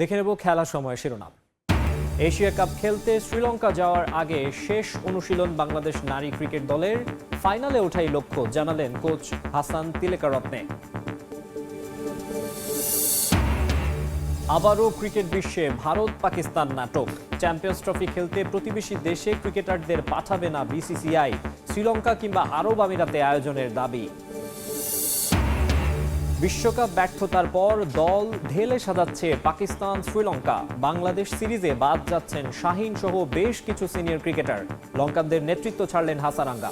দেখে নেব খেলা সময় শিরোনাম। এশিয়া কাপ খেলতে শ্রীলঙ্কা যাওয়ার আগে শেষ অনুশীলন বাংলাদেশ নারী ক্রিকেট দলের ফাইনালে ওঠাই লক্ষ্য, জানালেন কোচ হাসান তিলেকারত্নে। আবারও ক্রিকেট বিশ্বে ভারত পাকিস্তান নাটক। চ্যাম্পিয়ন্স ট্রফি খেলতে প্রতিবেশী দেশে ক্রিকেটারদের পাঠাবে না বিসিসিআই, শ্রীলঙ্কা কিংবা আরব আমিরাতে আয়োজনের দাবি। বিশ্বকাপ ব্যর্থতার পর দল ঢেলে সাজাচ্ছে পাকিস্তান, শ্রীলঙ্কা। বাংলাদেশ সিরিজে বাদ যাচ্ছেন শাহিন সহ বেশ কিছু সিনিয়র ক্রিকেটার। লঙ্কানদের নেতৃত্ব ছাড়লেন হাসারাঙ্গা।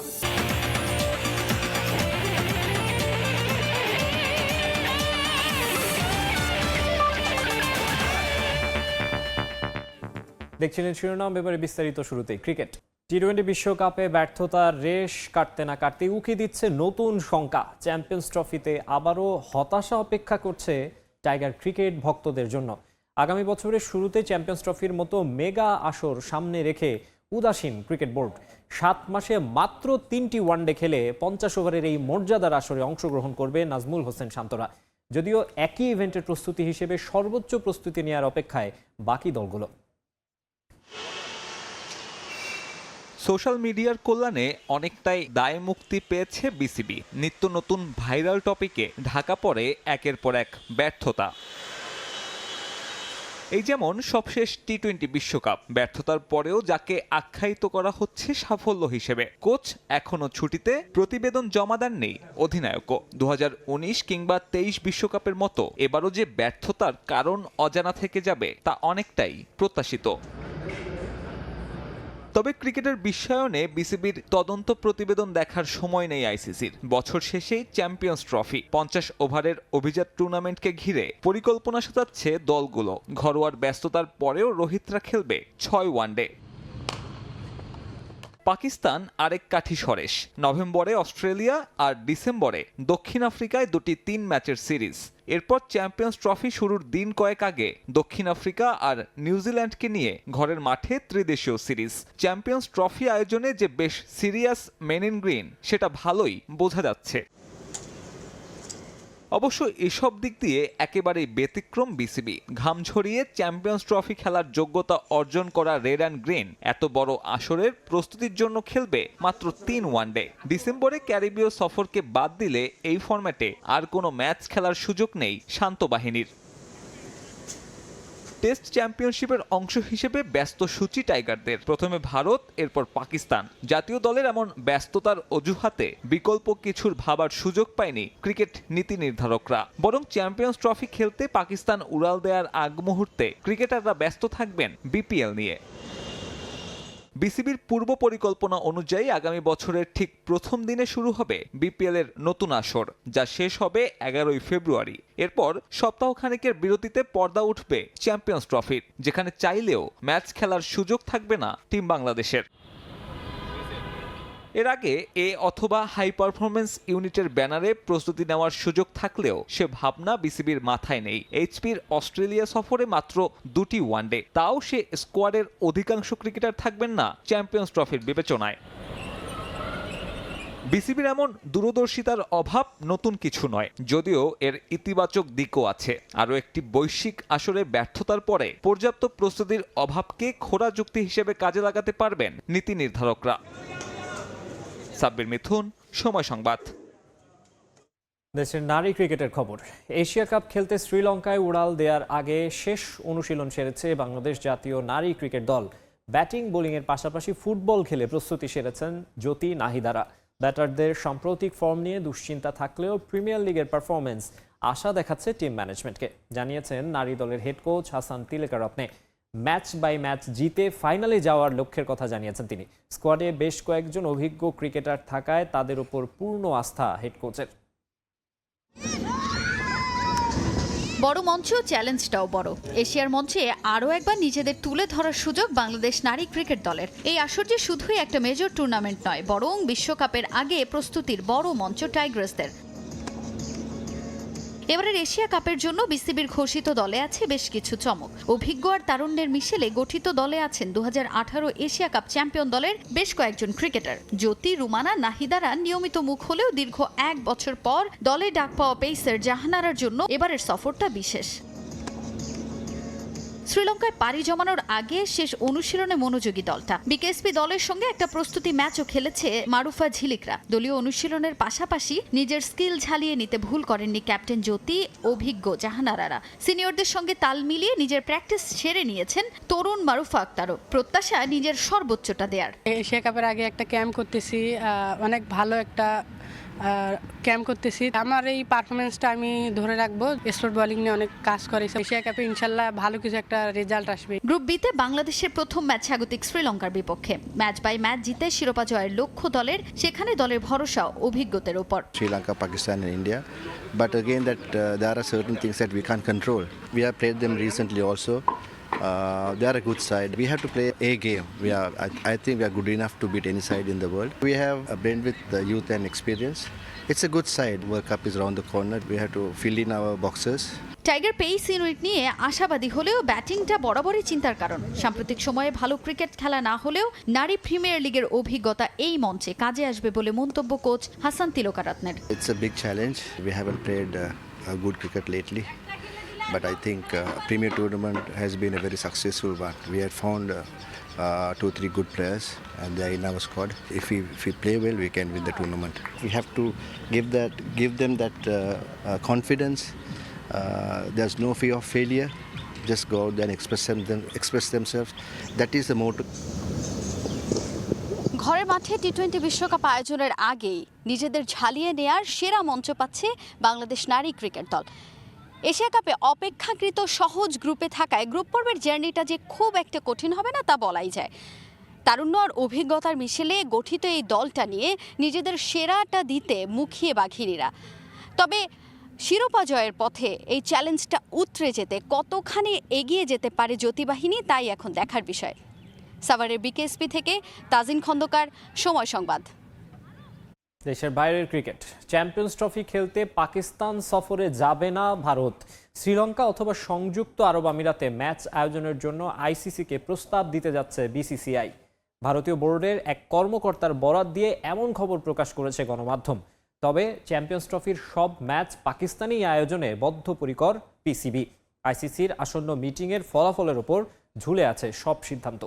দেখছিলেন শিরোনাম, এবারে বিস্তারিত শুরুতেই ক্রিকেট। টি টোয়েন্টি বিশ্বকাপে ব্যর্থতার রেশ কাটতে না কাটতে উকি দিচ্ছে নতুন শঙ্কা। চ্যাম্পিয়ন্স ট্রফিতে আবারও হতাশা অপেক্ষা করছে টাইগার ক্রিকেট ভক্তদের জন্য। আগামী বছরের শুরুতে চ্যাম্পিয়ন্স ট্রফির মতো মেগা আসর সামনে রেখে উদাসীন ক্রিকেট বোর্ড। সাত মাসে মাত্র তিনটি ওয়ানডে খেলে পঞ্চাশ ওভারের এই মর্যাদার আসরে অংশগ্রহণ করবে নাজমুল হোসেন শান্তরা। যদিও একই ইভেন্টের প্রস্তুতি হিসেবে সর্বোচ্চ প্রস্তুতি নেওয়ার অপেক্ষায় বাকি দলগুলো। সোশ্যাল মিডিয়ার কল্যাণে অনেকটাই দায় মুক্তি পেয়েছে বিসিবি। নিত্য নতুন ভাইরাল টপিকে ঢাকা পড়ে একের পর এক ব্যর্থতা। এই যেমন সবশেষ টি টোয়েন্টি বিশ্বকাপ, ব্যর্থতার পরেও যাকে আখ্যায়িত করা হচ্ছে সাফল্য হিসেবে। কোচ এখনও ছুটিতে, প্রতিবেদন জমা দেননি অধিনায়কও। দু হাজার উনিশ কিংবা তেইশ বিশ্বকাপের মতো এবারও যে ব্যর্থতার কারণ অজানা থেকে যাবে তা অনেকটাই প্রত্যাশিত। তবে ক্রিকেটের বিশ্বায়নে বিসিবির তদন্ত প্রতিবেদন দেখার সময় নেই আইসিসির। বছর শেষেই চ্যাম্পিয়ন্স ট্রফি, পঞ্চাশ ওভারের অভিজাত টুর্নামেন্টকে ঘিরে পরিকল্পনা সাজাচ্ছে দলগুলো। ঘরোয়ার ব্যস্ততার পরেও রোহিতরা খেলবে ছয় ওয়ানডে। পাকিস্তান আরেক কাঠি সরেশ। নভেম্বরে অস্ট্রেলিয়া আর ডিসেম্বরে দক্ষিণ আফ্রিকায় দুটি তিন ম্যাচের সিরিজ। এরপর চ্যাম্পিয়ন্স ট্রফি শুরুর দিন কয়েক আগে দক্ষিণ আফ্রিকা আর নিউজিল্যান্ডকে নিয়ে ঘরের মাঠে ত্রিদেশীয় সিরিজ। চ্যাম্পিয়ন্স ট্রফি আয়োজনে যে বেশ সিরিয়াস মেন ইন গ্রিন, সেটা ভালোই বোঝা যাচ্ছে। অবশ্য এসব দিক দিয়ে একেবারেই ব্যতিক্রম বিসিবি। ঘাম ঝরিয়ে চ্যাম্পিয়ন্স ট্রফি খেলার যোগ্যতা অর্জন করা রেড অ্যান্ড গ্রিন এত বড় আসরের প্রস্তুতির জন্য খেলবে মাত্র তিন ওয়ানডে ডিসেম্বরে ক্যারিবীয় সফরকে বাদ দিলে এই ফর্ম্যাটে আর কোনো ম্যাচ খেলার সুযোগ নেই শান্ত বাহিনীর। টেস্ট চ্যাম্পিয়নশিপের অংশ হিসেবে ব্যস্ত সূচি টাইগারদের। প্রথমে ভারত, এরপর পাকিস্তান। জাতীয় দলের এমন ব্যস্ততার অজুহাতে বিকল্প কিছুর ভাবার সুযোগ পায়নি ক্রিকেট নীতি নির্ধারকরা। বরং চ্যাম্পিয়ন্স ট্রফি খেলতে পাকিস্তান উড়াল দেওয়ার আগ মুহূর্তে ক্রিকেটাররা ব্যস্ত থাকবেন বিপিএল নিয়ে। বিসিবির পূর্ব পরিকল্পনা অনুযায়ী আগামী বছরের ঠিক প্রথম দিনে শুরু হবে বিপিএল এর নতুন আসর, যা শেষ হবে এগারোই ফেব্রুয়ারি। এরপর সপ্তাহখানেকের বিরতিতে পর্দা উঠবে চ্যাম্পিয়ন্স ট্রফির, যেখানে চাইলেও ম্যাচ খেলার সুযোগ থাকবে না টিম বাংলাদেশের। এর আগে এ অথবা হাই পারফরমেন্স ইউনিটের ব্যানারে প্রস্তুতি নেওয়ার সুযোগ থাকলেও সে ভাবনা বিসিবির মাথায় নেই। এইচপির অস্ট্রেলিয়া সফরে মাত্র দুটি ওয়ানডে। তাও সে স্কোয়াডের অধিকাংশ ক্রিকেটার থাকবেন না চ্যাম্পিয়ন্স ট্রফির বিবেচনায়। বিসিবির এমন দূরদর্শিতার অভাব নতুন কিছু নয়, যদিও এর ইতিবাচক দিকও আছে। আরও একটি বৈশ্বিক আসরে ব্যর্থতার পরে পর্যাপ্ত প্রস্তুতির অভাবকে খোরা যুক্তি হিসেবে কাজে লাগাতে পারবেন নীতি নির্ধারকরা। সাব্বির মিথুন, সময় সংবাদ। দেশের নারী ক্রিকেটের খবর। এশিয়া কাপ খেলতে শ্রীলঙ্কায় উড়াল দেওয়ার আগে শেষ অনুশীলন সেরেছে বাংলাদেশ জাতীয় নারী ক্রিকেট দল। ব্যাটিং, বোলিংয়ের পাশাপাশি ফুটবল খেলে প্রস্তুতি সেরেছেন জ্যোতি নাহিদারা। ব্যাটারদের সাম্প্রতিক ফর্ম নিয়ে দুশ্চিন্তা থাকলেও প্রিমিয়ার লিগের পারফরমেন্স আশা দেখাচ্ছে টিম ম্যানেজমেন্টকে। জানিয়েছেন নারী দলের head coach Hasan Tillakaratne match by match জিতে ফাইনালে যাওয়ার লক্ষ্যের কথা জানিয়েছেন তিনি। স্কোয়াডে বেশ কয়েকজন অভিজ্ঞ ক্রিকেটার থাকায় তাদের উপর পূর্ণ আস্থা হেড কোচের। বড় মঞ্চ চ্যালেঞ্জটাও বড়। এশিয়ার মঞ্চে আরও একবার নিজেদের তুলে ধরার সুযোগ বাংলাদেশ নারী ক্রিকেট দলের। এই আসর যে শুধুই একটা মেজর টুর্নামেন্ট নয়, বরং বিশ্বকাপের আগে প্রস্তুতির বড় মঞ্চ টাইগ্রাসদের। এবারের এশিয়া কাপের জন্য বিসিবির ঘোষিত দলে আছে বেশ কিছু চমক। অভিজ্ঞ আর তারুণ্যের মিশেলে গঠিত দলে আছেন দু হাজার আঠারো এশিয়া কাপ চ্যাম্পিয়ন দলের বেশ কয়েকজন ক্রিকেটার। জ্যোতি, রুমানা, নাহিদারা নিয়মিত মুখ হলেও দীর্ঘ এক বছর পর দলে ডাক পাওয়া পেসার জাহানারার জন্য এবারের সফরটা বিশেষ। শ্রীলঙ্কায় পাড়ি জমানোর আগে শেষ অনুশীলনে মনোযোগী দলটা। বিকেএসপি দলের সঙ্গে একটা প্রস্তুতি ম্যাচও খেলেছে মারুফা ঝিলিকরা। দলীয় অনুশীলনের পাশাপাশি নিজের স্কিল ঝালিয়ে নিতে ভুল করেননি ক্যাপ্টেন জ্যোতি, অভিজ্ঞ জাহানারারা। সিনিয়রদের সঙ্গে তাল মিলিয়ে নিজের প্র্যাকটিস সেরে নিয়েছেন তরুণ মারুফা আক্তারও। প্রত্যাশা নিজের সর্বোচ্চটা দেয়ার। এশিয়া কাপের আগে একটা ক্যাম্প করতেছি অনেক ভালো একটা ক্যাম্প করতেছি আমার এই পারফরমেন্সটা আমি ধরে রাখব স্পোর্ট বোলিং নিয়ে অনেক কাজ করেছি এশিয়া কাপে ইনশাল্লাহ ভালো কিছু একটা রেজাল্ট আসবে গ্রুপ বিতে বাংলাদেশের প্রথম ম্যাচ স্বাগতিক শ্রীলঙ্কার বিপক্ষে ম্যাচ বাই ম্যাচ জিতে শিরোপা জয়ের লক্ষ্য দলের সেখানে দলের ভরসা অভিজ্ঞতার উপর Sri Lanka and India. But again, that uh, there are certain things that we can't control. We have played them recently also. Uh, they are a good side. We have to play a game. We are, I, I think, we are good enough to beat any side in the world. We have a blend with the youth and experience. It's a good side. World Cup is around the corner. We have to fill in our boxes. Tiger pace unit নিয়ে আশাবাদী হলেও ব্যাটিংটা বরাবরই চিন্তার কারণ সাম্প্রতিক সময়ে ভালো cricket খেলা না হলেও নারী প্রিমিয়ার লিগের অভিজ্ঞতা এই মঞ্চে কাজে আসবে বলে মন্তব্য কোচ হাসান তিলকারাত্নের It's a big challenge. We haven't played uh, a good cricket lately. But I think uh, Premier Tournament has been a very successful one. We had found uh, uh, two, three good players, and they are in our squad. If we, if we play well, we can win the tournament. We have to give that, give them that uh, uh, confidence. Uh, there's no fear of failure. Just go out there and express, them, them, express themselves. That is the motto. ঘরের মাঠে T twenty বিশ্বকাপ আয়োজনের আগেই নিজেদের ঝালিয়ে নেয়ার সেরা মঞ্চ পাচ্ছে বাংলাদেশ নারী ক্রিকেট দল এশিয়া কাপে অপেক্ষাকৃত সহজ গ্রুপে থাকায় গ্রুপ পর্বের জার্নিটা যে খুব একটা কঠিন হবে না তা বলাই যায়। তারুণ্য আর অভিজ্ঞতার মিশেলে গঠিত এই দলটা নিয়ে নিজেদের সেরাটা দিতে মুখিয়ে বাঘিনীরা তবে শিরোপা জয়ের পথে এই চ্যালেঞ্জটা উতরে যেতে কতখানি এগিয়ে যেতে পারে জ্যোতিবাহিনী তাই এখন দেখার বিষয়। সাভারের বিকেএসপি থেকে তাজিন খন্দকার, সময় সংবাদ। দেশের বাইরের ক্রিকেট। চ্যাম্পিয়ন্স ট্রফি খেলতে পাকিস্তান সফরে যাবে না ভারত। শ্রীলঙ্কা অথবা সংযুক্ত আরব আমিরাতে ম্যাচ আয়োজনের জন্য আইসিসিকে প্রস্তাব দিতে যাচ্ছে বিসিসিআই। ভারতীয় বোর্ডের এক কর্মকর্তার বরাত দিয়ে এমন খবর প্রকাশ করেছে গণমাধ্যম। তবে চ্যাম্পিয়ন্স ট্রফির সব ম্যাচ পাকিস্তানি আয়োজনে বদ্ধপরিকর পিসিবি। আইসিসির আসন্ন মিটিংয়ের ফলাফলের ওপর ঝুলে আছে সব সিদ্ধান্ত।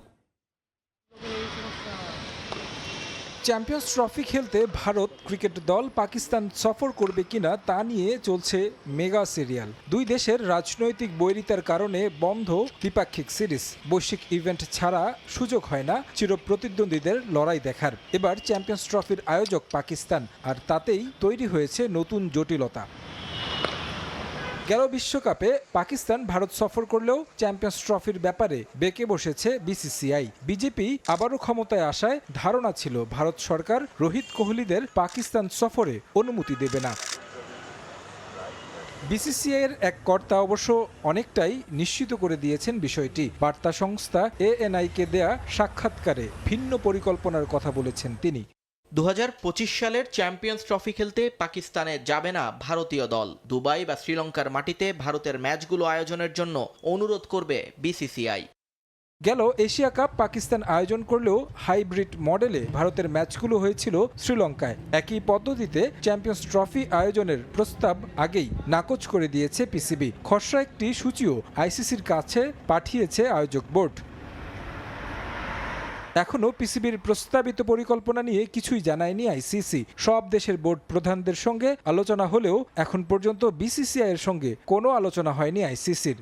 চ্যাম্পিয়ন্স ট্রফি খেলতে ভারত ক্রিকেট দল পাকিস্তান সফর করবে কিনা তা নিয়ে চলছে মেগা সিরিয়াল। দুই দেশের রাজনৈতিক বৈরিতার কারণে বন্ধ দ্বিপাক্ষিক সিরিজ। বৈশ্বিক ইভেন্ট ছাড়া সুযোগ হয় না চিরপ্রতিদ্বন্দ্বীদের লড়াই দেখার। এবার চ্যাম্পিয়ন্স ট্রফির আয়োজক পাকিস্তান, আর তাতেই তৈরি হয়েছে নতুন জটিলতা। গেল বিশ্বকাপে পাকিস্তান ভারত সফর করলেও চ্যাম্পিয়ন্স ট্রফির ব্যাপারে বেঁকে বসেছে বিসিসিআই। বিজেপি আবারও ক্ষমতায় আসায় ধারণা ছিল ভারত সরকার রোহিত কোহলিদের পাকিস্তান সফরে অনুমতি দেবে না। বিসিসিআইয়ের এক কর্তা অবশ্য অনেকটাই নিশ্চিত করে দিয়েছেন বিষয়টি। বার্তা সংস্থা এএনআইকে দেয়া সাক্ষাৎকারে ভিন্ন পরিকল্পনার কথা বলেছেন তিনি। দু হাজার পঁচিশ সালের চ্যাম্পিয়ন্স ট্রফি খেলতে পাকিস্তানে যাবে না ভারতীয় দল। দুবাই বা শ্রীলঙ্কার মাটিতে ভারতের ম্যাচগুলো আয়োজনের জন্য অনুরোধ করবে বিসিসিআই। গেল এশিয়া কাপ পাকিস্তান আয়োজন করলেও হাইব্রিড মডেলে ভারতের ম্যাচগুলো হয়েছিল শ্রীলঙ্কায়। একই পদ্ধতিতে চ্যাম্পিয়ন্স ট্রফি আয়োজনের প্রস্তাব আগেই নাকচ করে দিয়েছে পিসিবি। খসড়া একটি সূচিও আইসিসির কাছে পাঠিয়েছে আয়োজক বোর্ড। এখনও পিসিবির প্রস্তাবিত পরিকল্পনা নিয়ে কিছুই জানায়নি আইসিসি। সব দেশের বোর্ড প্রধানদের সঙ্গে আলোচনা হলেও এখন পর্যন্ত বিসিসিআই এর সঙ্গে কোনো আলোচনা হয়নি আইসিসির।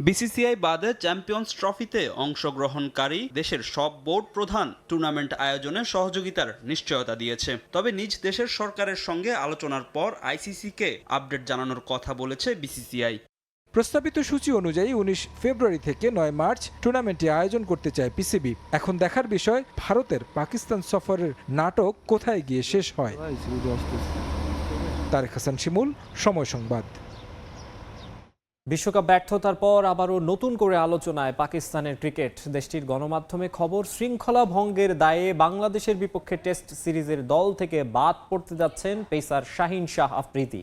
বিসিসিআই বাদে চ্যাম্পিয়ন্স ট্রফিতে অংশগ্রহণকারী দেশের সব বোর্ড প্রধান টুর্নামেন্ট আয়োজনে সহযোগিতার নিশ্চয়তা দিয়েছে। তবে নিজ দেশের সরকারের সঙ্গে আলোচনার পর আইসিসিকে আপডেট জানানোর কথা বলেছে বিসিসিআই। প্রস্তাবিত সূচি অনুযায়ী উনিশ ফেব্রুয়ারি থেকে নয় মার্চ টুর্নামেন্টটি আয়োজন করতে চায় পিসিবি। এখন দেখার বিষয়, ভারতের পাকিস্তান সফরের নাটক কোথায় গিয়ে শেষ হয়? তারেক হাসান শিমুল, সময় সংবাদ। বিশ্বকাপ ব্যর্থতার পর আবারও নতুন করে আলোচনায় পাকিস্তানের ক্রিকেট। দেশটির গণমাধ্যমে খবর শৃঙ্খলা ভঙ্গের দায়ে বাংলাদেশের বিপক্ষে টেস্ট সিরিজের দল থেকে বাদ পড়তে যাচ্ছেন পেসার শাহিন শাহ আফ্রিদি।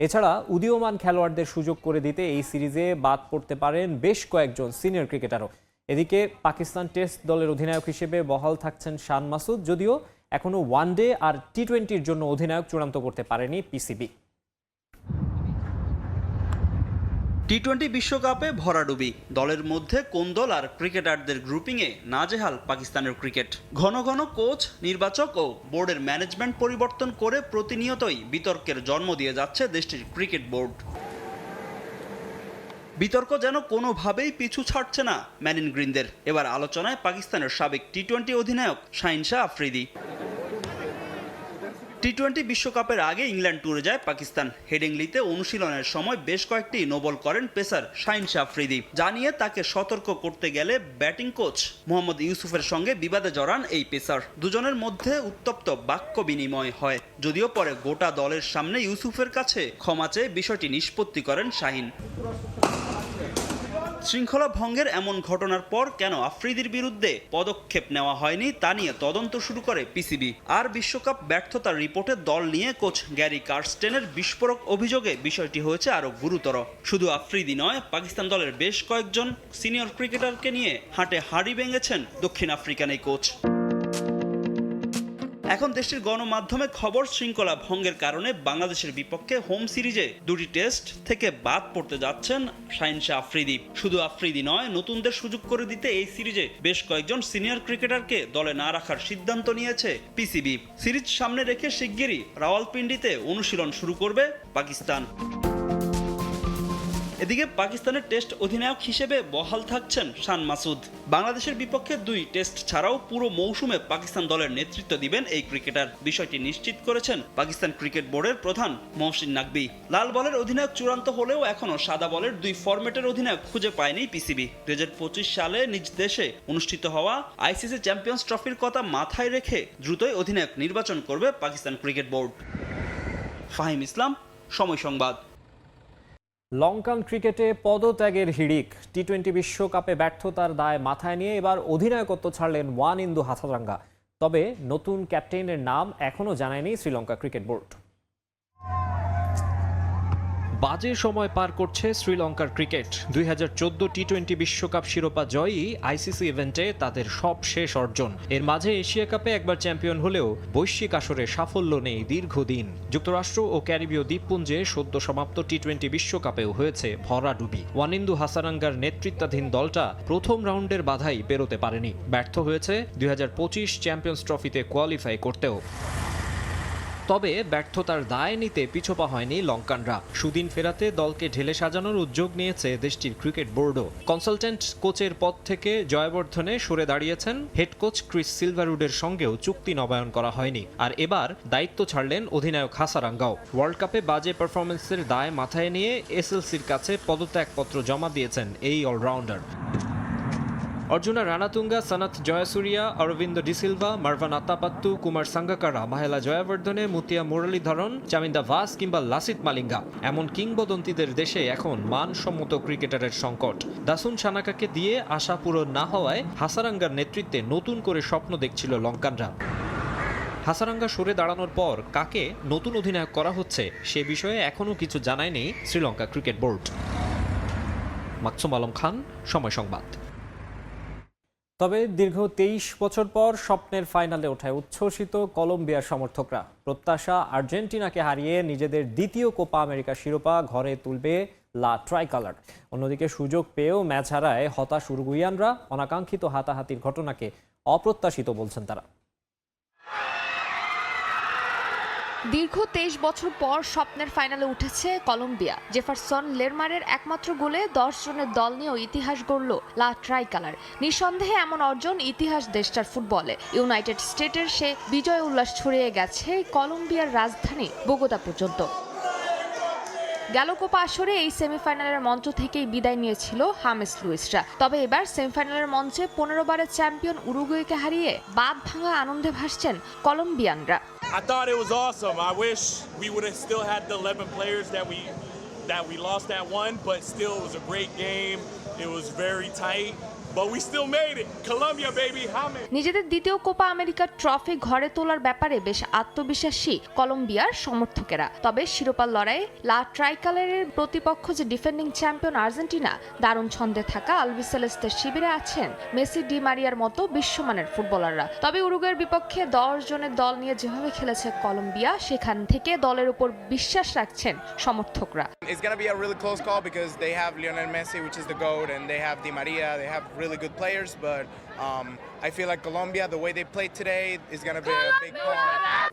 এছাড়া উদীয়মান খেলোয়াড়দের সুযোগ করে দিতে এই সিরিজে বাদ পড়তে পারেন বেশ কয়েকজন সিনিয়র ক্রিকেটারও। এদিকে পাকিস্তান টেস্ট দলের অধিনায়ক হিসেবে বহাল থাকছেন শান মাসুদ, যদিও এখনও ওয়ানডে আর টি টোয়েন্টির জন্য অধিনায়ক চূড়ান্ত করতে পারেনি পিসিবি। টি টোয়েন্টি বিশ্বকাপে ভরাডুবি। দলের মধ্যে কোন দল আর ক্রিকেটারদের গ্রুপিংয়ে নাজেহাল পাকিস্তানের ক্রিকেট ঘন ঘন কোচ নির্বাচক ও বোর্ডের ম্যানেজমেন্ট পরিবর্তন করে প্রতিনিয়তই বিতর্কের জন্ম দিয়ে যাচ্ছে দেশটির ক্রিকেট বোর্ড বিতর্ক যেন কোনোভাবেই পিছু ছাড়ছে না ম্যানিন গ্রিনদের। এবার আলোচনায় পাকিস্তানের সাবেক টি টোয়েন্টি অধিনায়ক শাহিন শাহ আফ্রিদি। টি টোয়েন্টি বিশ্বকাপের আগে ইংল্যান্ড ট্যুরে যায় পাকিস্তান। হেডিংলিতে অনুশীলনের সময় বেশ কয়েকটি নোবল করেন পেসার শাহিন শাহ আফ্রিদি জানিয়ে তাকে সতর্ক করতে গেলে ব্যাটিং কোচ মোহাম্মদ ইউসুফের সঙ্গে বিবাদে জড়ান এই পেসার। দুজনের মধ্যে উত্তপ্ত বাক্য বিনিময় হয়। যদিও পরে গোটা দলের সামনে ইউসুফের কাছে ক্ষমা চেয়ে বিষয়টি নিষ্পত্তি করেন শাহিন। শৃঙ্খলা ভঙ্গের এমন ঘটনার পর কেন আফ্রিদির বিরুদ্ধে পদক্ষেপ নেওয়া হয়নি তা নিয়ে তদন্ত শুরু করে পিসিবি। আর বিশ্বকাপ ব্যর্থতার রিপোর্টে দল নিয়ে কোচ গ্যারি কার্স্টেনের বিস্ফোরক অভিযোগে বিষয়টি হয়েছে আরও গুরুতর। শুধু আফ্রিদি নয়, পাকিস্তান দলের বেশ কয়েকজন সিনিয়র ক্রিকেটারকে নিয়ে হাটে হাড়ি ভেঙেছেন দক্ষিণ আফ্রিকান এই কোচ। এখন দেশটির গণমাধ্যমে খবর শৃঙ্খলা ভঙ্গের কারণে বাংলাদেশের বিপক্ষে হোম সিরিজে দুটি টেস্ট থেকে বাদ পড়তে যাচ্ছেন শাহিন শাহ আফ্রিদি। শুধু আফ্রিদি নয়, নতুনদের সুযোগ করে দিতে এই সিরিজে বেশ কয়েকজন সিনিয়র ক্রিকেটারকে দলে না রাখার সিদ্ধান্ত নিয়েছে পিসিবি। সিরিজ সামনে রেখে শিগগিরই রাওয়ালপিন্ডিতে অনুশীলন শুরু করবে পাকিস্তান। এদিকে পাকিস্তানের টেস্ট অধিনায়ক হিসেবে বহাল থাকছেন শান মাসুদ। বাংলাদেশের বিপক্ষে দুই টেস্ট ছাড়াও পুরো মৌসুমে পাকিস্তান দলের নেতৃত্ব দিবেন এই ক্রিকেটার। বিষয়টি নিশ্চিত করেছেন পাকিস্তান ক্রিকেট বোর্ডের প্রধান মহসিন নাকবি লাল বলের অধিনায়ক চূড়ান্ত হলেও এখনও সাদা বলের দুই ফরম্যাটের অধিনায়ক খুঁজে পায়নি পিসিবি। দুই হাজার পঁচিশ সালে নিজ দেশে অনুষ্ঠিত হওয়া আইসিসি চ্যাম্পিয়ন্স ট্রফির কথা মাথায় রেখে দ্রুতই অধিনায়ক নির্বাচন করবে পাকিস্তান ক্রিকেট বোর্ড। ফাহিম ইসলাম, সময় সংবাদ। লঙ্কান ক্রিকেটে পদত্যাগের হিড়িক। টি টোয়েন্টি বিশ্বকাপে ব্যর্থতার দায় মাথায় নিয়ে এবার অধিনায়কত্ব ছাড়লেন ওয়ান ইন্দু হাসারাঙ্গা। তবে নতুন ক্যাপ্টেনের নাম এখনও জানায়নি শ্রীলঙ্কা ক্রিকেট বোর্ড। বাজে সময় পার করছে শ্রীলঙ্কার ক্রিকেট। দুই হাজার চোদ্দ টি টোয়েন্টি বিশ্বকাপ শিরোপা জয়ী আইসিসি ইভেন্টে তাদের সব শেষ অর্জন। এর মাঝে এশিয়া কাপে একবার চ্যাম্পিয়ন হলেও বৈশ্বিক আসরে সাফল্য নেই দীর্ঘদিন। যুক্তরাষ্ট্র ও ক্যারিবীয় দ্বীপপুঞ্জে সদ্য সমাপ্ত টি টোয়েন্টি বিশ্বকাপেও হয়েছে ভরাডুবি ওয়ানিন্দু হাসারাঙ্গার নেতৃত্বাধীন দলটা প্রথম রাউন্ডের বাধাই পেরোতে পারেনি। ব্যর্থ হয়েছে দুই হাজার পঁচিশ চ্যাম্পিয়ন্স ট্রফিতে কোয়ালিফাই করতেও। তবে ব্যর্থতার দায় নিতে পিছোপা হয়নি লঙ্কানরা। সুদিন ফেরাতে দলকে ঢেলে সাজানোর উদ্যোগ নিয়েছে দেশটির ক্রিকেট বোর্ডও। কনসালটেন্ট কোচের পদ থেকে জয়বর্ধনে সরে দাঁড়িয়েছেন হেড কোচ ক্রিস সিলভারউডের সঙ্গেও চুক্তি নবায়ন করা হয়নি। আর এবার দায়িত্ব ছাড়লেন অধিনায়ক হাসারাঙ্গাও ওয়ার্ল্ড কাপে বাজে পারফরমেন্সের দায় মাথায় নিয়ে এসএলসির কাছে পদত্যাগপত্র জমা দিয়েছেন এই অলরাউন্ডার। অর্জুনা রানাতুঙ্গা সনাথ জয়াসুরিয়া, অরবিন্দ ডিসিলভা মার্ভান আত্তাপাত্তু কুমার সাঙ্গাকারা, মাহেলা জয়াবর্ধনে, মুতিয়া মুরলীধরন, চামিন্দা ভাস কিংবা লাসিত মালিঙ্গা। এমন কিংবদন্তিদের দেশে এখন মানসম্মত ক্রিকেটারের সংকট। দাসুন সানাকাকে দিয়ে আশা পূরণ না হওয়ায় হাসারাঙ্গার নেতৃত্বে নতুন করে স্বপ্ন দেখছিল লঙ্কানরা। হাসারাঙ্গা সরে দাঁড়ানোর পর কাকে নতুন অধিনায়ক করা হচ্ছে সে বিষয়ে এখনও কিছু জানায়নি শ্রীলঙ্কা ক্রিকেট বোর্ড। মাকসুম আলম খান, সময় সংবাদ। তবে দীর্ঘ তেইশ বছর পর স্বপ্নের ফাইনালে ওঠায় উচ্ছ্বসিত কলম্বিয়ার সমর্থকরা। প্রত্যাশা আর্জেন্টিনাকে হারিয়ে নিজেদের দ্বিতীয় কোপা আমেরিকা শিরোপা ঘরে তুলবে লা ট্রাইকালার। অন্যদিকে সুযোগ পেয়েও ম্যাচ হারায় হতাশ উরুগুইয়ানরা অনাকাঙ্ক্ষিত হাতাহাতির ঘটনাকে অপ্রত্যাশিত বলছেন তারা। দীর্ঘ তেইশ বছর পর স্বপ্নের ফাইনালে উঠেছে কলম্বিয়া। জেফারসন লেরমারের একমাত্র গোলে দশ জনের দল নিয়েও ইতিহাস গড়ল লা ট্রাই কালার নিঃসন্দেহে এমন অর্জন ইতিহাস দেশটার ফুটবলে। ইউনাইটেড স্টেটের সে বিজয় উল্লাস ছড়িয়ে গেছে কলম্বিয়ার রাজধানী বোগোতা পর্যন্ত। গ্যালোকোপা আসরে এই সেমিফাইনালের মঞ্চ থেকেই বিদায় নিয়েছিল হামেস লুইসরা। তবে এবার সেমিফাইনালের মঞ্চে পনেরো বারের চ্যাম্পিয়ন উরুগুয়েকে হারিয়ে বাদ ভাঙা আনন্দে ভাসছেন কলম্বিয়ানরা। I thought it was awesome. I wish we would have still had the 11 players that we that we lost that one, but still it was a great game. It was very tight, but we still made it. Colombia, baby, how many? নিজেদের দ্বিতীয় Copa আমেরিকার trophy ঘরে তোলার ব্যাপারে বেশ আত্মবিশ্বাসী কলম্বিয়ার সমর্থকেরা তবে শিরোপার লড়াই লা ট্রাইকালারের প্রতিপক্ষ যে ডিফেন্ডিং চ্যাম্পিয়ন আর্জেন্টিনা দারুণ ছন্দে থাকা আলবিসেলেস্তের শিবিরে আছেন মেসি ডি মারিয়ার মতো বিশ্বমানের ফুটবলাররা তবে উরুগের বিপক্ষে দশ জনের দল নিয়ে যেভাবে খেলেছে কলম্বিয়া সেখান থেকে দলের উপর বিশ্বাস রাখছেন সমর্থকরা It's going to be a really close call because they have Lionel Messi, which is the GOAT, and they have Di Maria. They have really good players, but um, I feel like Colombia, the way they played today, is going to be a big part.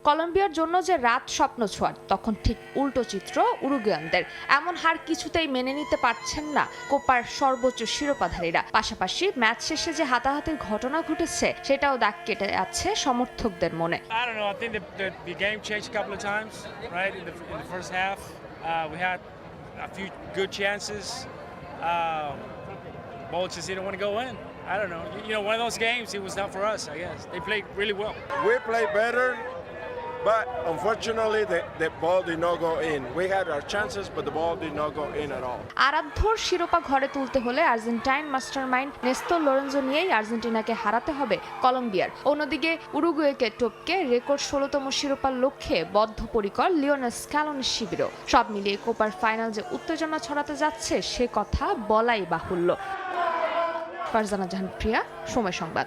কলম্বিয়ার জন্য যে রাত স্বপ্ন ছোঁয়ার তখন ঠিক উল্টো চিত্র উরুগুয়ানদের এমন হার কিছুতেই মেনে নিতে পারছেন না কোপার সর্বোচ্চ শিরোপাধারীরা পাশাপাশি ম্যাচ শেষে যে হাতাহাতির ঘটনা ঘটেছে সেটাও দাগ কেটে আছে সমর্থকদের মনে I don't know. I think the, the, the game changed a couple of times, right? In the, in the first half, uh, we had a few good chances. Um, both just didn't want to go in. I don't know. You, you know, one of those games, it was not for us, I guess. They played really well. We played better, but unfortunately, the, the ball did not go in. We had our chances, but the ball did not go in at all. আরাধ্যর শিরোপা ঘরে তুলতে হলে Argentine mastermind নেস্তর Lorenzo নিয়েই আর্জেন্টিনাকে হারাতে হবে কলম্বিয়ার অন্যদিকে উরুগুয়েকে টপকে রেকর্ড ষোলোতম শিরোপার লক্ষ্যে বদ্ধপরিকর লিওনেল স্ক্যালনের শিবিরও সব মিলিয়ে কোপার ফাইনাল যে উত্তেজনা ছড়াতে যাচ্ছে সে কথা বলাই বাহুল্য ফারজানা জাহান প্রিয়া, সময় সংবাদ।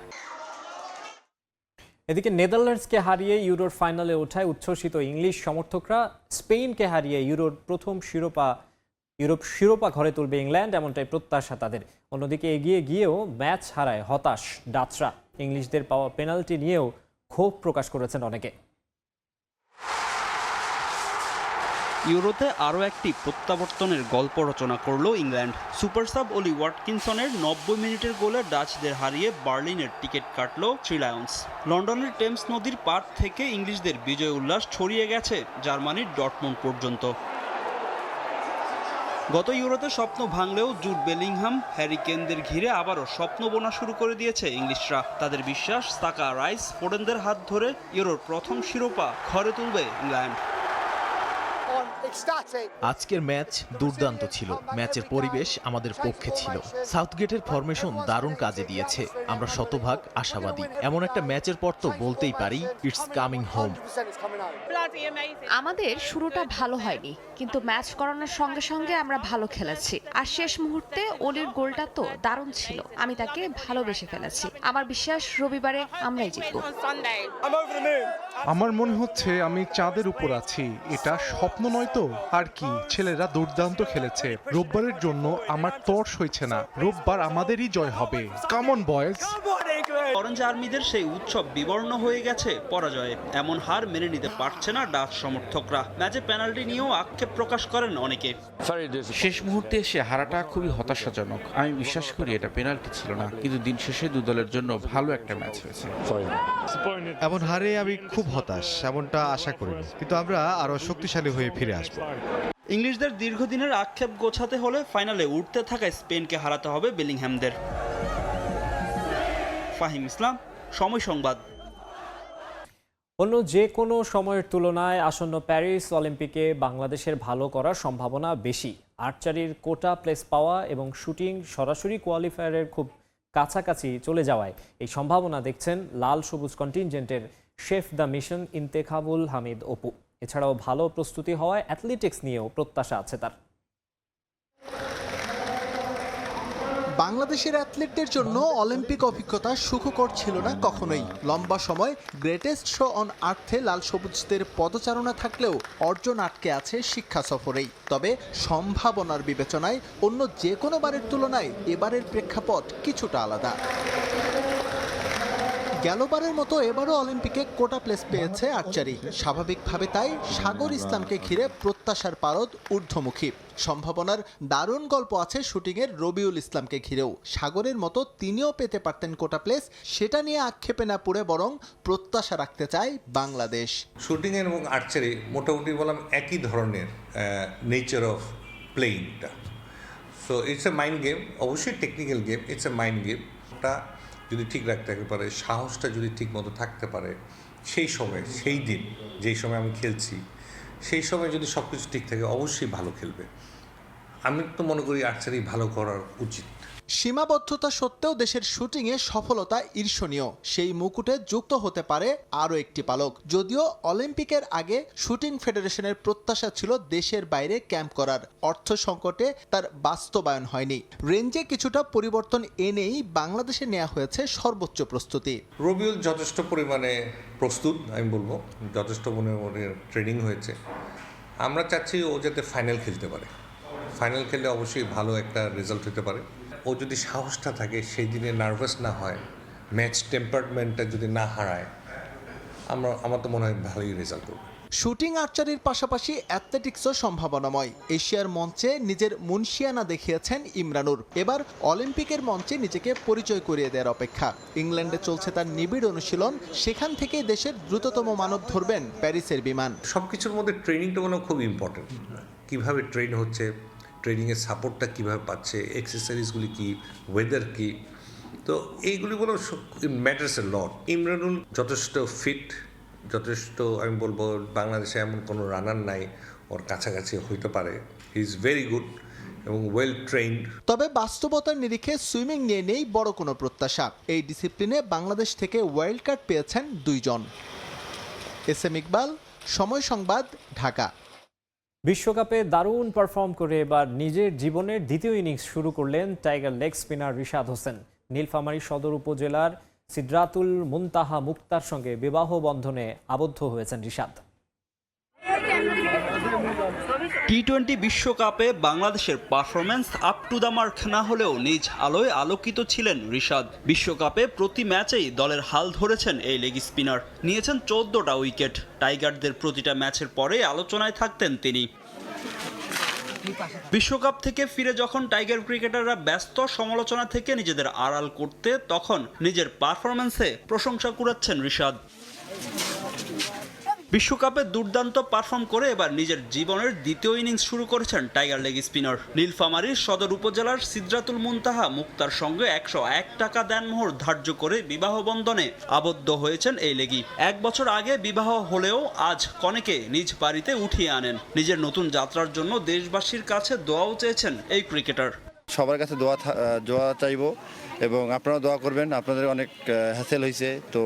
এদিকে নেদারল্যান্ডসকে হারিয়ে ইউরোর ফাইনালে ওঠায় উচ্ছ্বসিত ইংলিশ সমর্থকরা স্পেনকে হারিয়ে ইউরোর প্রথম শিরোপা, ইউরোপ শিরোপা ঘরে তুলবে ইংল্যান্ড, এমনটাই প্রত্যাশা তাদের। অন্যদিকে এগিয়ে গিয়েও ম্যাচ হারায় হতাশ ডাচরা। ইংলিশদের পাওয়া পেনাল্টি নিয়েও ক্ষোভ প্রকাশ করেছেন অনেকে। ইউরোতে আরও একটি প্রত্যাবর্তনের গল্প রচনা করল ইংল্যান্ড। সুপার সাব অলি ওয়াটকিনসনের নব্বই মিনিটের গোলে ডাচদের হারিয়ে বার্লিনের টিকিট কাটল থ্রি লায়ন্স। লন্ডনের টেমস নদীর পার থেকে ইংলিশদের বিজয় উল্লাস ছড়িয়ে গেছে জার্মানির ডটমন্ড পর্যন্ত। গত ইউরোতে স্বপ্ন ভাঙলেও জুট বেলিংহাম, হ্যারি কেনদের ঘিরে আবারও স্বপ্ন বোনা শুরু করে দিয়েছে ইংলিশরা। তাদের বিশ্বাস, সাকা রাইস ফোরেনদের হাত ধরে ইউরোর প্রথম শিরোপা ঘরে তুলবে ইংল্যান্ড। আজকের ম্যাচ দুর্দান্ত ছিল। ম্যাচের পরিবেশ আমাদের পক্ষে ছিল। সাউথগেটের ফরমেশন দারুণ কাজে দিয়েছে। আমরা শতভাগ আশাবাদী। এমন একটা ম্যাচের পর তো বলতেই পারি ইটস কামিং হোম আমাদের শুরুটা ভালো হয়নি কিন্তু ম্যাচ করানোর সঙ্গে সঙ্গে আমরা ভালো খেলেছি। আর শেষ মুহূর্তে ওলির গোলটা তো দারুণ ছিল। আমি তাকে ভালোবেসে ফেলেছি। আমার বিশ্বাস রবিবারে আমরাই জিতবো। আমার মনে হচ্ছে আমি চাঁদের উপর আছি। এটা স্বপ্ন নয় তো আর কি? ছেলেরা দুর্দান্ত খেলেছে। রোববারের জন্য আমার তর্স হয়েছে না। রোববার আমাদেরই জয় হবে। কামন বয়েজ অরেঞ্জ আর্মিদের সেই উৎসব বিবর্ণ হয়ে গেছে পরাজয়ে। এমন হার মেনে নিতে পারছে না ডাচ সমর্থকরা। ম্যাচে পেনাল্টি নিয়েও আক্ষেপ প্রকাশ করেন অনেকে। শেষ মুহূর্তে এসে হারাটা খুবই হতাশাজনক। আমি বিশ্বাস করি এটা পেনাল্টি ছিল না কিন্তু দিন শেষে দু দলের জন্য ভালো একটা ম্যাচ হয়েছে। এমন হারে আমি খুব হতাশ এমনটা আশা করিনি। কিন্তু আমরা আরও শক্তিশালী হয়ে ফিরে আসব। ইংলিশদের দীর্ঘদিনের আক্ষেপ গোছাতে হলে ফাইনালে উঠতে থাকা স্পেনকে হারাতে হবে বেলিংহ্যামদের ফাহিম ইসলাম সময় সংবাদ। অন্য যে কোনো সময়ের তুলনায় আসন্ন প্যারিস অলিম্পিকে বাংলাদেশের ভালো করার সম্ভাবনা বেশি। আর্চারির কোটা প্লেস পাওয়া এবং শুটিং সরাসরি কোয়ালিফায়ারের খুব কাছাকাছি চলে যাওয়ায় এই সম্ভাবনা দেখছেন লাল সবুজ কন্টিনজেন্টের chef de mission Intekhabul Hamid Apu. এছাড়াও ভালো প্রস্তুতি হওয়ায় অ্যাথলেটিক্স নিয়েও প্রত্যাশা আছে তার। বাংলাদেশের অ্যাথলেটদের জন্য অলিম্পিক অভিজ্ঞতা সুখকর ছিল না কখনোই। লম্বা সময় গ্রেটেস্ট শো অন আর্থে লাল সবুজদের পদচারণা থাকলেও অর্জন আটকে আছে শিক্ষা সফরেই। তবে সম্ভাবনার বিবেচনায় অন্য যে কোনো বারের তুলনায় এবারের প্রেক্ষাপট কিছুটা আলাদা। গেলবারের মতো এবারও অলিম্পিকে কোটা প্লেস পেয়েছে আর্চারি। স্বাভাবিকভাবে তাই সাগর ইসলামকে ঘিরে প্রত্যাশার পারদ ঊর্ধ্বমুখী। সম্ভাবনার দারুণ গল্প আছে শুটিংয়ের রবিউল ইসলামকে ঘিরেও। সাগরের মতো তিনিও পেতে পারতেন কোটা প্লেস, সেটা নিয়ে আক্ষেপে না পড়ে বরং প্রত্যাশা রাখতে চায় বাংলাদেশ। শুটিং এবং আর্চারি মোটামুটি বললাম একই ধরনের nature of প্লেইংটা so it's a mind game অবশ্যই technical game it's a mind game ওটা যদি ঠিক রাখতে পারে, সাহসটা যদি ঠিক মতো থাকতে পারে, সেই সময়, সেই দিন, যেই সময় আমি খেলছি, সেই সময় যদি সব কিছু ঠিক থাকে, অবশ্যই ভালো খেলবে। আমি তো মনে করি আর্চারি ভালো করার উচিত। সীমাবদ্ধতা সত্ত্বেও দেশের শুটিংয়ে সফলতা ঈর্ষণীয়। সেই মুকুটে যুক্ত হতে পারে আরও একটি পালক। যদিও অলিম্পিকের আগে শুটিং ফেডারেশনের প্রত্যাশা ছিল দেশের বাইরে ক্যাম্প করার। অর্থ সংকটে তার বাস্তবায়ন হয়নি। রেঞ্জে কিছুটা পরিবর্তন এনেই বাংলাদেশে নেওয়া হয়েছে সর্বোচ্চ প্রস্তুতি। রবিউল যথেষ্ট পরিমাণে প্রস্তুত, আমি বলব। যথেষ্ট পরিমাণে ট্রেনিং হয়েছে। আমরা চাচ্ছি ও যাতে ফাইনাল খেলতে পারে। ফাইনাল খেললে অবশ্যই ভালো একটা রেজাল্ট হতে পারে। ও যদি সাহসটা থাকে সেই দিনে নার্ভাস না হয় ম্যাচ টেম্পারমেন্টটা যদি না হারায় আমরা আমার তো মনে হয় ভালোই রেজাল্ট করবে। শুটিং আর্চারির পাশাপাশি অ্যাথলেটিক্সও সম্ভাবনাময়। এশিয়ার মঞ্চে নিজের মুন্সিয়ানা দেখিয়েছেন ইমরানুর। এবার অলিম্পিকের মঞ্চে নিজেকে পরিচয় করিয়ে দেওয়ার অপেক্ষা। ইংল্যান্ডে চলছে তার নিবিড় অনুশীলন। সেখান থেকেই দেশের দ্রুততম মানব ধরবেন প্যারিসের বিমান। সব কিছুর মধ্যে ট্রেনিংটা মনে খুব ইম্পর্টেন্ট কীভাবে ট্রেন হচ্ছে ট্রেনিংয়ের সাপোর্টটা কীভাবে পাচ্ছে এক্সেসারিজগুলি কী ওয়েদার কী? তো এইগুলি কোনো ম্যাটার্স এ লট ইমরানুল যথেষ্ট ফিট যথেষ্ট আমি বলব বাংলাদেশে এমন কোনো রানার নাই, ওর কাছাকাছি হইতে পারে। হি ইজ ভেরি গুড এবং ওয়েল ট্রেন্ড তবে বাস্তবতার নিরিখে সুইমিং নিয়ে নেই বড় কোনো প্রত্যাশা। এই ডিসিপ্লিনে বাংলাদেশ থেকে ওয়াইল্ড কার্ড পেয়েছেন দুইজন। এস এম ইকবাল, সময় সংবাদ, ঢাকা। বিশ্বকাপে দারুণ পারফর্ম করে এবার নিজের জীবনের দ্বিতীয় ইনিংস শুরু করলেন tiger leg spinner Rishad Hossain. Nilphamari সদর উপজেলার সিদ্রাতুল মুনতাহা মুক্তার সঙ্গে বিবাহ বন্ধনে আবদ্ধ হয়েছেন রিশাদ। টি টোয়েন্টি বিশ্বকাপে বাংলাদেশের performance up to the mark না হলেও নিজ আলোয় আলোকিত ছিলেন ঋষাদ বিশ্বকাপে প্রতি ম্যাচেই দলের হাল ধরেছেন এই লেগ স্পিনার নিয়েছেন চোদ্দটা উইকেট টাইগারদের প্রতিটা ম্যাচের পরে আলোচনায় থাকতেন তিনি। বিশ্বকাপ থেকে ফিরে যখন টাইগার ক্রিকেটাররা ব্যস্ত সমালোচনা থেকে নিজেদের আড়াল করতে, তখন নিজের পারফরম্যান্সে প্রশংসা কুড়াচ্ছেন ঋষাদ বিশ্বকাপে দুর্দান্ত পারফর্ম করে এবার নিজের জীবনের দ্বিতীয় ইনিংস শুরু করেছেন টাইগার লেগ স্পিনার নীলফামারীর সদর উপজেলার সিদ্রাতুল মুনতাহা মুক্তার সঙ্গে একশো এক টাকা দেনমোহর ধার্য করে বিবাহ বন্ধনে আবদ্ধ হয়েছেন এই লেগি। এক বছর আগে বিবাহ হলেও আজ কনেকে নিজ বাড়িতে উঠিয়ে আনেন। নিজের নতুন যাত্রার জন্য দেশবাসীর কাছে দোয়াও চেয়েছেন এই ক্রিকেটার সবার কাছে দোয়া দোয়া চাইব এবং আপনারা দোয়া করবেন। আপনাদের অনেক হ্যাসেল হয়েছে তো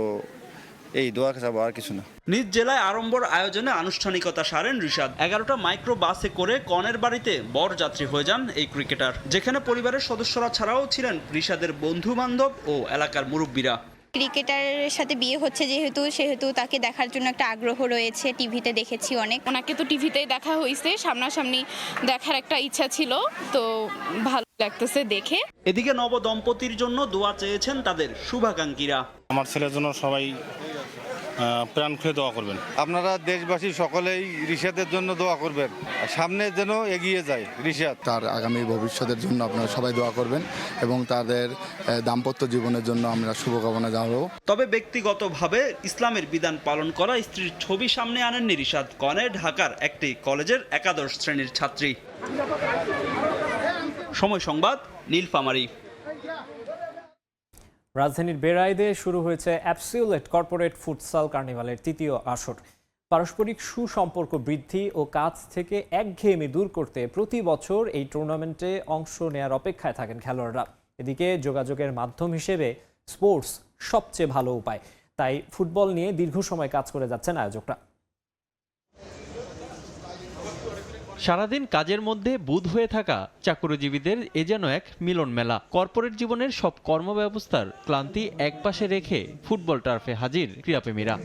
এই দোয়া চাবো আর কিছু না। নিজ জেলায় আড়ম্বর আয়োজনে আনুষ্ঠানিকতা সারেন ঋষাদ এগারোটা মাইক্রো বাসে করে কনের বাড়িতে বর যাত্রী হয়ে যান এই ক্রিকেটার। যেখানে পরিবারের সদস্যরা ছাড়াও ছিলেন ঋষাদের বন্ধু বান্ধব ও এলাকার মুরব্বীরা। ক্রিকেটারের সাথে বিয়ে হচ্ছে যেহেতু সেহেতু তাকে দেখার জন্য একটা আগ্রহ রয়েছে। টিভিতে দেখেছি অনেক। ওনাকে তো টিভিতেই দেখা হয়েছে সামনাসামনি দেখার একটা ইচ্ছা ছিল তো ভালো লাগতেছে দেখে। এদিকে নব দম্পতির জন্য দোয়া চেয়েছেন তাদের শুভাকাঙ্ক্ষীরা। আমার ছেলের জন্য সবাই প্রাণ খুলে দোয়া করবেন। আপনারা দেশবাসী সকলেই ঋষাদের জন্য দোয়া করবেন। সামনে যেন এগিয়ে যায় ঋষাদ তার আগামী ভবিষ্যতের জন্য আপনারা সবাই দোয়া করবেন এবং তাদের দাম্পত্য জীবনের জন্য আমরা শুভকামনা জানাব। তবে ব্যক্তিগতভাবে ইসলামের বিধান পালন করা স্ত্রীর ছবি সামনে আনেননি রিশাদ কনে ঢাকার একটি কলেজের একাদশ শ্রেণির ছাত্রী। সময় সংবাদ নীলফামারী। রাজধানীর বেড়াইদে শুরু হয়েছে অ্যাপসিউলেট কর্পোরেট ফুটসাল কার্নিভালের তৃতীয় আসর। পারস্পরিক সুসম্পর্ক বৃদ্ধি ও কাজ থেকে একঘেয়েমি দূর করতে প্রতি বছর এই টুর্নামেন্টে অংশ নেয়ার অপেক্ষায় থাকেন খেলোয়াড়রা। এদিকে যোগাযোগের মাধ্যম হিসেবে স্পোর্টস সবচেয়ে ভালো উপায়। তাই ফুটবল নিয়ে দীর্ঘ সময় কাজ করে যাচ্ছেন আয়োজকরা। সারাদিন কাজের মধ্যে বুধ হয়ে থাকা চাকরিজীবীদের এ যেন এক মিলন মেলা। কর্পোরেট জীবনের সব কর্মব্যবস্থার ক্লান্তি একপাশে রেখে ফুটবল টার্ফে হাজির ক্রীড়াপ্রেমীরা।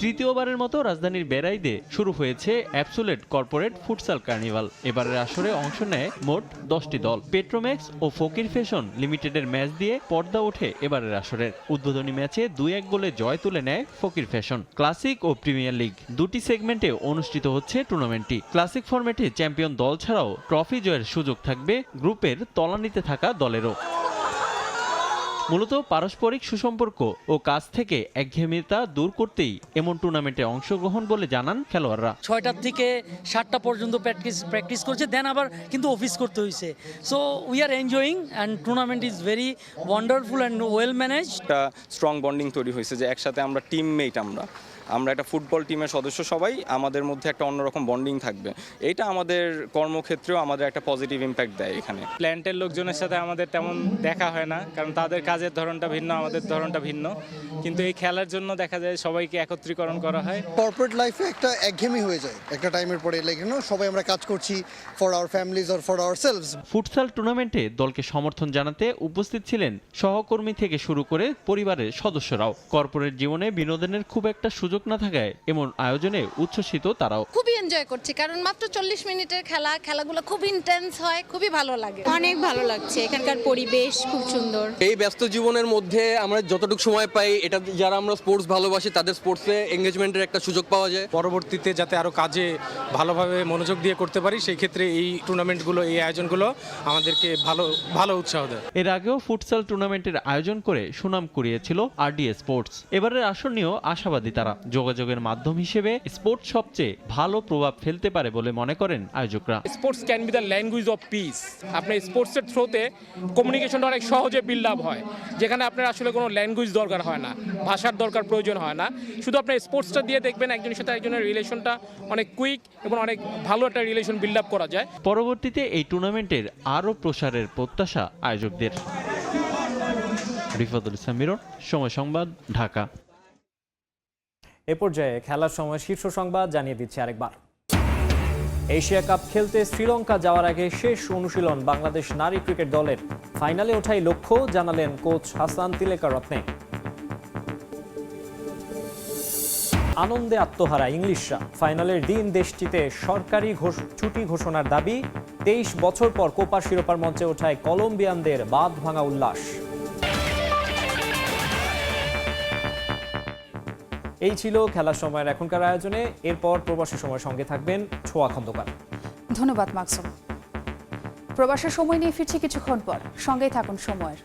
তৃতীয়বারের মতো রাজধানীর বেড়াইদে শুরু হয়েছে অ্যাবসোলেট কর্পোরেট ফুটসাল কার্নিভাল। এবারের আসরে অংশ নেয় মোট দশটি দল। পেট্রোম্যাক্স ও ফকির ফ্যাশন লিমিটেডের ম্যাচ দিয়ে পর্দা ওঠে এবারের আসরের। উদ্বোধনী ম্যাচে দুই এক গোলে জয় তুলে নেয় ফকির ফ্যাশন। ক্লাসিক ও প্রিমিয়ার লিগ। দুটি সেগমেন্টে অনুষ্ঠিত হচ্ছে টুর্নামেন্টটি ক্লাসিক ফরম্যাটে চ্যাম্পিয়ন দল ছাড়াও ট্রফি জয়ের সুযোগ থাকবে গ্রুপের তলানিতে থাকা দলেরও। মূলত পারস্পরিক সুসম্পর্ক ও কাজ থেকে একঘেয়েমিতা দূর করতেই এমন টুর্নামেন্টে অংশগ্রহণ বলে জানান খেলোয়াড়রা। ছয়টার থেকে সাতটা পর্যন্ত প্র্যাকটিস প্র্যাকটিস করছে দেন আবার কিন্তু অফিস করতে হয়েছে। So we are enjoying and tournament is very wonderful and well manage একটা স্ট্রং বন্ডিং তৈরি হয়েছে যে একসাথে আমরা টিমমেট আমরা। আমরা একটা ফুটবল টিমের সদস্য সবাই আমাদের মধ্যে একটা অন্যরকম বন্ডিং থাকবে। এটা আমাদের কর্মক্ষেত্রেও আমাদের একটা পজিটিভ ইম্প্যাক্ট দেয় এখানে। প্ল্যান্টের লোকজনের সাথে আমাদের তেমন দেখা হয় না কারণ তাদের কাজের ধরনটা ভিন্ন আমাদের ধরনটা ভিন্ন। কিন্তু এই খেলার জন্য দেখা যায় সবাইকে একত্রীকরণ করা হয়। কর্পোরেট লাইফে একটা একঘেয়েমি হয়ে যায়। একটা টাইমের পরে ইউ সবাই আমরা কাজ করছি for our families or for our selves futsal টুর্নামেন্টে দলকে সমর্থন জানাতে উপস্থিত ছিলেন সহকর্মী থেকে শুরু করে পরিবারের সদস্যরাও। কর্পোরেট জীবনে বিনোদনের খুব একটা সুযোগ না থাকায় এমন আয়োজনে উচ্ছ্বসিত তারাও। খুবই এনজয় করছি কারণ মাত্র চল্লিশ মিনিটের খেলা খেলাগুলো খুব ইন্টেন্স হয় খুবই ভালো লাগে। অনেক ভালো লাগছে এখানকার পরিবেশ খুব সুন্দর। এই ব্যস্ত জীবনের মধ্যে আমরা যতটুকু সময় পাই এটা যারা আমরা স্পোর্টস ভালোবাসি তাদের স্পোর্টসে এঙ্গেজমেন্টের একটা সুযোগ পাওয়া যায়। পরবর্তীতে যাতে আরও কাজে ভালোভাবে মনোযোগ দিয়ে করতে পারি সেই ক্ষেত্রে এই টুর্নামেন্টগুলো এই আয়োজনগুলো আমাদেরকে ভালো ভালো উৎসাহ দেয়। এর আগেও ফুটসাল টুর্নামেন্টের আয়োজন করে সুনাম কুড়িয়েছিল আরডিএ স্পোর্টস এবারের আসর নিয়েও আশাবাদী তারা। যোগাযোগের মাধ্যম হিসেবে স্পোর্টস সবচেয়ে ভালো প্রভাব ফেলতে পারে বলে মনে করেন আয়োজকরা। Sports can be the language of peace আপনার স্পোর্টসের থ্রোতে কমিউনিকেশনটা অনেক সহজে বিল্ড আপ হয়। যেখানে আপনার আসলে কোনো ল্যাঙ্গুয়েজ দরকার হয় না ভাষার দরকার প্রয়োজন হয় না। শুধু আপনার স্পোর্টসটা দিয়ে দেখবেন একজনের সাথে একজনের রিলেশনটা অনেক কুইক এবং অনেক ভালো একটা রিলেশন বিল্ড আপ করা যায়। পরবর্তীতে এই টুর্নামেন্টের আরও প্রসারের প্রত্যাশা আয়োজকদের। রিফাতুল ইসলাম মিরন সময় সংবাদ ঢাকা। এ পর্যায়ে খেলার সময় শীর্ষ সংবাদ জানিয়ে দিচ্ছে আরেকবার। এশিয়া কাপ খেলতে শ্রীলঙ্কা যাওয়ার আগে শেষ অনুশীলন বাংলাদেশ নারী ক্রিকেট দলের। ফাইনালে ওঠাই লক্ষ্য জানালেন কোচ হাসান তিলেকা রত্নে। আনন্দে আত্মহারা ইংলিশরা। ফাইনালের দিন দেশটিতে সরকারি ছুটি ঘোষণার দাবি, তেইশ বছর পর কোপা শিরোপার মঞ্চে ওঠায় কলম্বিয়ানদের বাঁধ ভাঙা উল্লাস। এই ছিল খেলার সময়ের এখনকার আয়োজনে। এরপর প্রবাসী সময় সঙ্গে থাকবেন ছোয়া খন্দকার। ধন্যবাদ, মাকসুম। প্রবাসের সময় নিয়ে ফিরছি কিছুক্ষণ পর। সঙ্গেই থাকুন সময়ের।